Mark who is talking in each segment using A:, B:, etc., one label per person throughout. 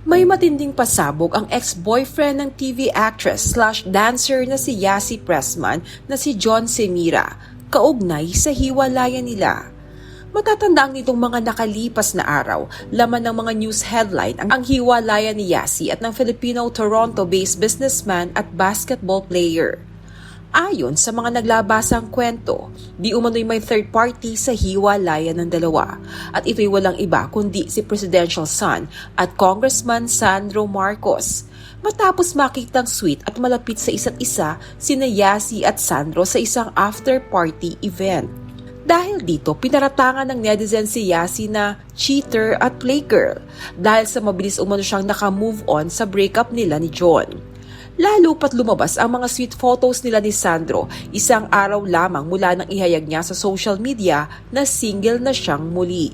A: May matinding pasabog ang ex-boyfriend ng TV actress slash dancer na si Yasi Pressman na si John Semira, kaugnay sa hiwalayan nila. Matatandaan nitong mga nakalipas na araw, laman ng mga news headline ang, ang hiwalayan ni Yasi at ng Filipino Toronto-based businessman at basketball player. Ayon sa mga naglabasang kwento, di umano'y may third party sa hiwalayan ng dalawa at ito'y walang iba kundi si presidential son at Congressman Sandro Marcos. Matapos makitang sweet at malapit sa isa't isa sina Yasi at Sandro sa isang after-party event. Dahil dito, pinaratangan ng netizen si Yasi na cheater at playgirl dahil sa mabilis umano siyang nakamove on sa breakup nila ni John. Lalo pat lumabas ang mga sweet photos nila ni Sandro isang araw lamang mula nang ihayag niya sa social media na single na siyang muli.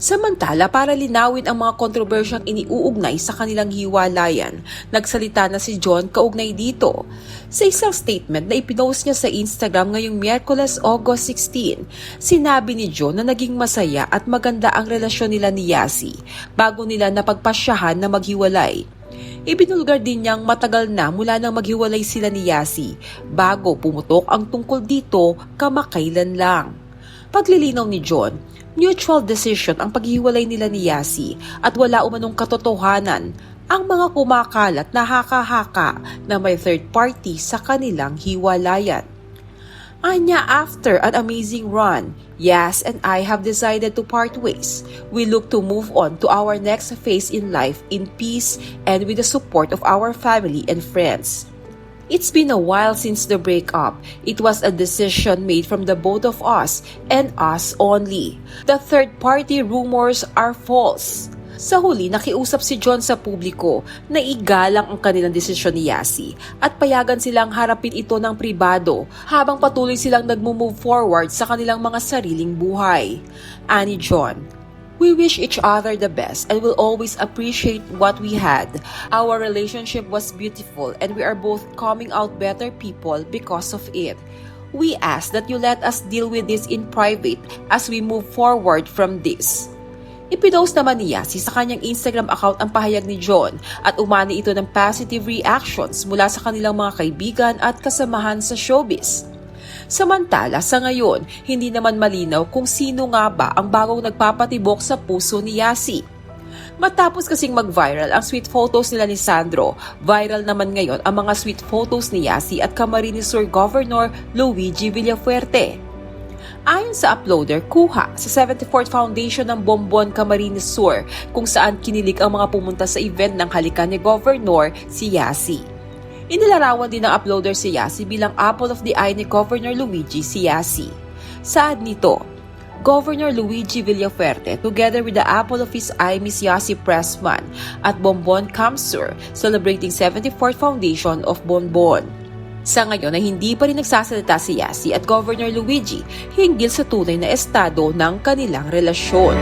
A: Samantala, para linawin ang mga kontrobersyang iniuugnay sa kanilang hiwalayan, nagsalita na si John kaugnay dito. Sa isang statement na ipinost niya sa Instagram ngayong Miyerkules, August 16, sinabi ni John na naging masaya at maganda ang relasyon nila ni Yasi bago nila napagpasyahan na maghiwalay. Ibinulgar din niyang matagal na mula nang maghiwalay sila ni Yasi bago pumutok ang tungkol dito kamakailan lang. Paglilinaw ni John, mutual decision ang paghiwalay nila ni Yasi at wala umanong katotohanan ang mga kumakalat na haka-haka na may third party sa kanilang hiwalayan. Anya, after an amazing run, Yas and I have decided to part ways. We look to move on to our next phase in life in peace and with the support of our family and friends. It's been a while since the breakup. It was a decision made from the both of us and us only. The third party rumors are false. Sa huli, nakiusap si John sa publiko na igalang ang kanilang desisyon ni Yasi at payagan silang harapin ito ng pribado habang patuloy silang nagmo-move forward sa kanilang mga sariling buhay. Ani John, We wish each other the best and will always appreciate what we had. Our relationship was beautiful and we are both coming out better people because of it. We ask that you let us deal with this in private as we move forward from this. Ipinost naman ni Yasi sa kanyang Instagram account ang pahayag ni John at umani ito ng positive reactions mula sa kanilang mga kaibigan at kasamahan sa showbiz. Samantala, sa ngayon, hindi naman malinaw kung sino nga ba ang bagong nagpapatibok sa puso ni Yasi. Matapos kasing mag-viral ang sweet photos nila ni Sandro, viral naman ngayon ang mga sweet photos ni Yasi at Camarines Sur Governor Luigi Villafuerte. Ayon sa uploader, kuha sa 74th Foundation ng Bombon Camarines Sur kung saan kinilig ang mga pumunta sa event ng halikan ni Governor si Yasi. Inilarawan din ng uploader si Yasi bilang apple of the eye ni Governor Luigi si Yasi. Saad nito, Governor Luigi Villafuerte together with the apple of his eye Miss Yasi Pressman at Bombon Camsur celebrating 74th Foundation of Bonbon. Sa ngayon ay hindi pa rin nagsasalita si Yasi at Governor Luigi hinggil sa tunay na estado ng kanilang relasyon.